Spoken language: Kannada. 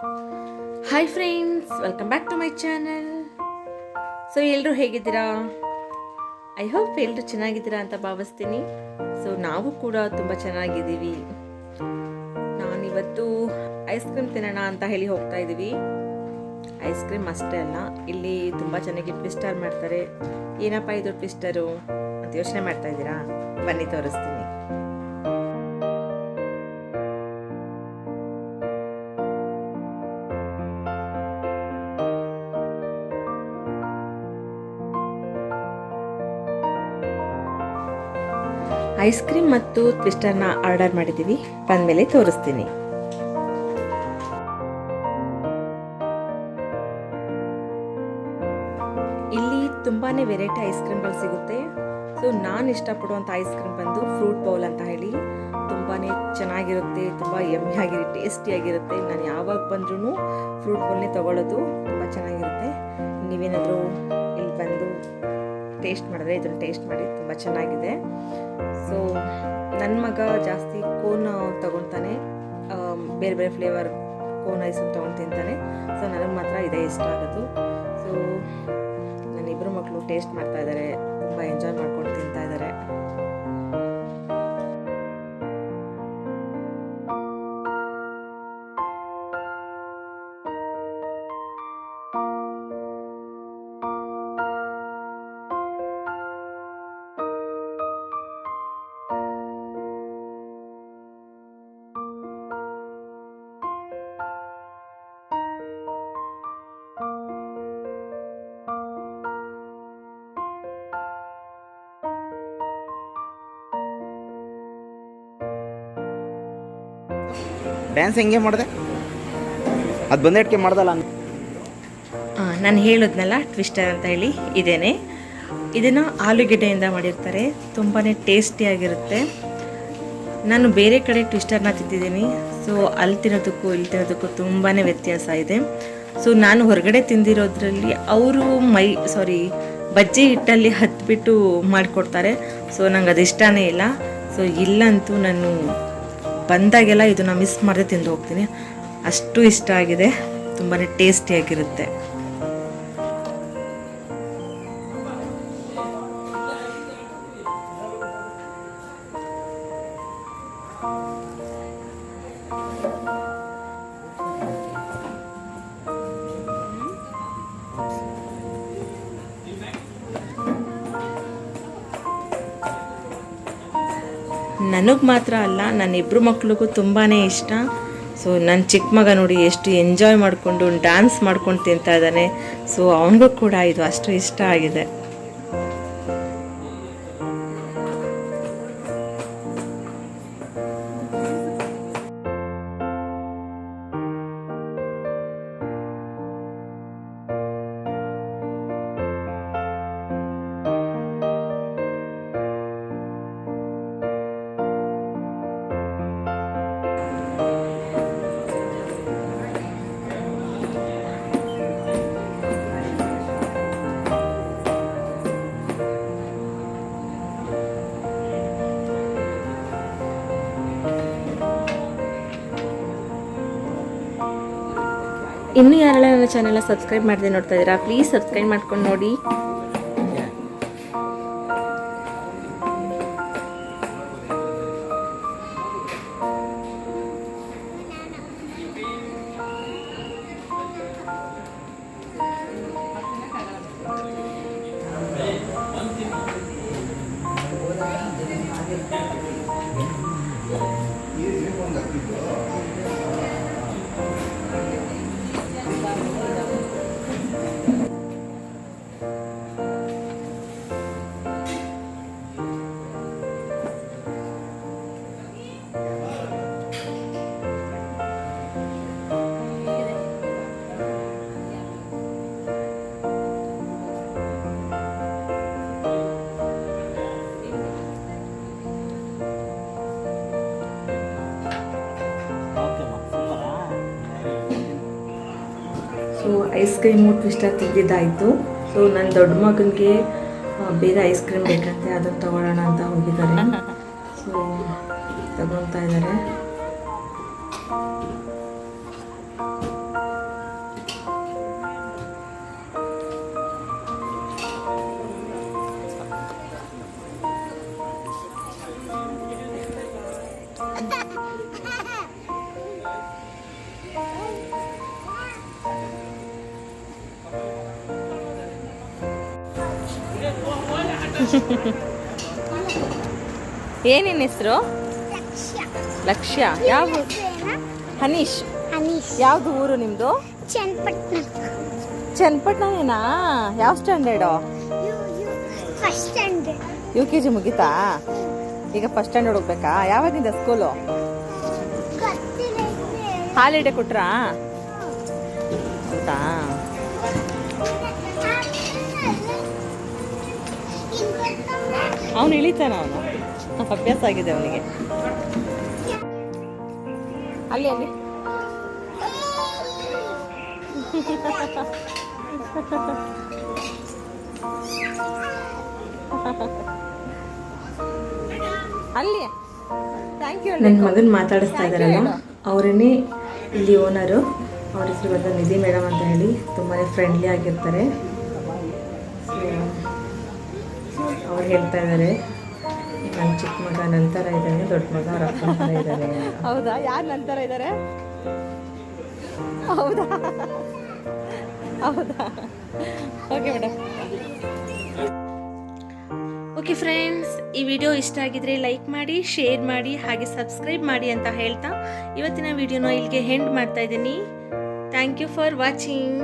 Hi friends welcome back to my channel so ಎಲ್ಲರೂ ಹೇಗಿದ್ದೀರಾ? ಐ ಹೋಪ್ ಎಲ್ಲರೂ ಚೆನ್ನಾಗಿದ್ದೀರಾ ಅಂತ ಭಾವಿಸ್ತೀನಿ. ಸೊ ನಾವು ಕೂಡ ತುಂಬ ಚೆನ್ನಾಗಿದ್ದೀವಿ. ನಾನಿವತ್ತು ಐಸ್ ಕ್ರೀಮ್ ತಿನ್ನೋಣ ಅಂತ ಹೇಳಿ ಹೋಗ್ತಾ ಇದ್ದೀವಿ ಐಸ್ ಕ್ರೀಮ್ ಅಷ್ಟೇ ಅಲ್ಲ, ಇಲ್ಲಿ ತುಂಬ ಚೆನ್ನಾಗಿ ಟ್ವಿಸ್ಟರ್ ಮಾಡ್ತಾರೆ. ಏನಪ್ಪ ಇದು ಟ್ವಿಸ್ಟರು ಅಂತ ಯೋಚನೆ ಮಾಡ್ತಾ ಇದ್ದೀರಾ? ಬನ್ನಿ ತೋರಿಸ್ತೀನಿ. ಐಸ್ ಕ್ರೀಮ್ ಮತ್ತು ಟ್ವಿಸ್ಟರ್ನ ಆರ್ಡರ್ ಮಾಡಿದ್ದೀವಿ. ಬಂದಮೇಲೆ ತೋರಿಸ್ತೀನಿ. ಇಲ್ಲಿ ತುಂಬಾನೇ ವೆರೈಟಿ ಐಸ್ ಕ್ರೀಮ್ಗಳು ಸಿಗುತ್ತೆ. ಸೊ, ನಾನು ಇಷ್ಟಪಡುವಂಥ ಐಸ್ ಕ್ರೀಮ್ ಬಂದು ಫ್ರೂಟ್ ಬೌಲ್ ಅಂತ ಹೇಳಿ. ತುಂಬಾನೇ ಚೆನ್ನಾಗಿರುತ್ತೆ, ತುಂಬ ಟೇಸ್ಟಿ ಟೇಸ್ಟಿಯಾಗಿರುತ್ತೆ. ನಾನು ಯಾವಾಗ ಬಂದ್ರೂ ಫ್ರೂಟ್ ಬೌಲ್ನೇ ತಗೊಳ್ಳೋದು ತುಂಬ ಚೆನ್ನಾಗಿರುತ್ತೆ. ನೀವೇನಾದರೂ ಇಲ್ಲಿ ಬಂದು ಟೇಸ್ಟ್ ಮಾಡಿದ್ರೆ ಇದನ್ನು ಟೇಸ್ಟ್ ಮಾಡಿ ತುಂಬ ಚೆನ್ನಾಗಿದೆ. ಸೊ ನನ್ನ ಮಗ ಜಾಸ್ತಿ ಕೋನ್ ತಗೊತಾನೆ. ಆಮ್, ಬೇರೆ ಬೇರೆ ಫ್ಲೇವರ್ ಕೋನ್ ಐಸ್ ತೊಗೊಂಡು ತಿಂತಾನೆ. ಸೊ ನನಗೆ ಮಾತ್ರ ಇದೇ ಇಷ್ಟ ಆಗೋದು. ಸೊ ನನ್ನ ಇಬ್ಬರು ಮಕ್ಕಳು ಟೇಸ್ಟ್ ಮಾಡ್ತಾ ಇದ್ದಾರೆ ತುಂಬ ಎಂಜಾಯ್ ಮಾಡ್ಕೊಂಡು ಡ್ಯಾನ್ಸ್ ಹೆಂಗೆ ಮಾಡಿದೆ? ಅದು ಬಂದೇಟ್ಕೆ ಮಾಡ್ದಲ್ಲ ನಾನು ಹೇಳಿದ್ನಲ್ಲ ಟ್ವಿಸ್ಟರ್ ಅಂತ ಹೇಳಿ, ಇದೇನೆ. ಇದನ್ನು ಆಲೂಗೆಡ್ಡೆಯಿಂದ ಮಾಡಿರ್ತಾರೆ. ತುಂಬಾ ಟೇಸ್ಟಿಯಾಗಿರುತ್ತೆ ನಾನು ಬೇರೆ ಕಡೆ ಟ್ವಿಸ್ಟರ್ನ ತಿಂತಿದ್ದೀನಿ ಸೊ ಅಲ್ಲಿ ತಿನ್ನೋದಕ್ಕೂ ಇಲ್ಲಿ ತಿನ್ನೋದಕ್ಕೂ ತುಂಬಾ ವ್ಯತ್ಯಾಸ ಇದೆ. ಸೊ ನಾನು ಹೊರಗಡೆ ತಿಂದಿರೋದ್ರಲ್ಲಿ ಅವರು ಮೈ ಸಾರಿ ಬಜ್ಜಿ ಹಿಟ್ಟಲ್ಲಿ ಹತ್ಬಿಟ್ಟು ಮಾಡಿಕೊಡ್ತಾರೆ. ಸೊ ನಂಗೆ ಅದು ಇಷ್ಟನೇ ಇಲ್ಲ. ಸೊ ಇಲ್ಲಂತೂ ನಾನು ಬಂದಾಗೆಲ್ಲ ಇದನ್ನು ಮಿಸ್ ಮಾಡದೆ ತಿಂದು ಹೋಗ್ತೀನಿ. ಅಷ್ಟು ಇಷ್ಟ ಆಗಿದೆ. ತುಂಬಾ ಟೇಸ್ಟಿಯಾಗಿರುತ್ತೆ ನನಗೆ ಮಾತ್ರ ಅಲ್ಲ ನನ್ನ ಇಬ್ಬರು ಮಕ್ಳಿಗೂ ತುಂಬಾ ಇಷ್ಟ. ಸೊ ನನ್ನ ಚಿಕ್ಕ ಮಗ ನೋಡಿ ಎಷ್ಟು ಎಂಜಾಯ್ ಮಾಡಿಕೊಂಡು ಡ್ಯಾನ್ಸ್ ಮಾಡ್ಕೊಂಡು ತಿಂತಾ ಇದ್ದಾನೆ. ಸೊ ಅವನಿಗೂ ಕೂಡ ಇದು ಅಷ್ಟು ಇಷ್ಟ ಆಗಿದೆ. ಇನ್ನು ಯಾರೆಲ್ಲ ನನ್ನ ಚಾನೆಲ್ನ ಸಬ್ಸ್ಕ್ರೈಬ್ ಮಾಡದೆ ನೋಡ್ತಾ ಇದ್ದೀರಾ ಪ್ಲೀಸ್ ಸಬ್ಸ್ಕ್ರೈಬ್ ಮಾಡ್ಕೊಂಡು ನೋಡಿ. ಐಸ್ ಕ್ರೀಮು ಟ್ವಿಸ್ಟ ತಿಂದಿದ್ದಾಯಿತು ಸೊ ನನ್ನ ದೊಡ್ಡ ಮಗನಿಗೆ ಬೇರೆ ಐಸ್ ಕ್ರೀಮ್ ಬೇಕಂತೆ ಅದನ್ನು ತಗೊಳ್ಳೋಣ ಅಂತ ಹೋಗಿದ್ದಾರೆ. ಸೊ ತಗೊತಾ ಇದ್ದಾರೆ. ಏನೇನು ಹೆಸರು? ಲಕ್ಷ್ಯ. ಯಾವ ಹನೀಶ್. ಹನೀಶ್. ಯಾವ್ದು ಊರು ನಿಮ್ಮದು ಚನ್ನಪಟ್ಟಣ. ಚನ್ನಪಟ್ಟಣನೇನಾ? ಯಾವ standard? First standard U K G ಮುಗಿತಾ? ಈಗ ಫಸ್ಟ್ ಸ್ಟ್ಯಾಂಡರ್ಡ್ ಹೋಗ್ಬೇಕಾ? ಯಾವಾಗಿಂದ ಸ್ಕೂಲು ಹಾಲಿಡೇ ಕೊಟ್ರಾ? ಹೌದಾ? ಅವನು ಇಳಿತಾನ ಅವನು. ಅಭ್ಯಾಸ ಆಗಿದೆ ಅವನಿಗೆ. ಅಲ್ಲಿ ಅಲ್ಲಿ. ಅಲ್ಲಿ. ಥ್ಯಾಂಕ್ ಯು ನನ್ನ ಮಗನ ಮಾತಾಡಿಸ್ತಾ ಇದ್ದಾರಲ್ಲ ಅವರನ್ನೇ ಇಲ್ಲಿ ಓನರು ಅವ್ರ ಹೆಸರು ಬಂದ ನಿಧಿ ಮೇಡಮ್ ಅಂತ ಹೇಳಿ ತುಂಬಾ ಫ್ರೆಂಡ್ಲಿ ಆಗಿರ್ತಾರೆ. ಅವ್ರು ಹೇಳ್ತಾ ಇದ್ದಾರೆ ನನ್ನ ಚಿಕ್ಕ ಮಗ ನಂತರ ಇದ್ದಾನೆ ದೊಡ್ಡ ಮಗ ಅವ್ರ ಅಪ್ಪನ ಥರ ಇದ್ದಾರೆ ಹೌದಾ? ಯಾರು ನಂತರ ಇದ್ದಾರೆ ಹೌದಾ? ಹೌದಾ? ಓಕೆ ಮೇಡಮ್ ಓಕೆ ಫ್ರೆಂಡ್ಸ್ ಈ ವಿಡಿಯೋ ಇಷ್ಟ ಆಗಿದ್ರೆ ಲೈಕ್ ಮಾಡಿ ಶೇರ್ ಮಾಡಿ ಹಾಗೆ ಸಬ್ಸ್ಕ್ರೈಬ್ ಮಾಡಿ ಅಂತ ಹೇಳ್ತಾ ಇವತ್ತಿನ ವಿಡಿಯೋನ ಇಲ್ಲಿಗೆ ಹೆಂಡ್ ಮಾಡ್ತಾ ಇದ್ದೀನಿ. Thank you for watching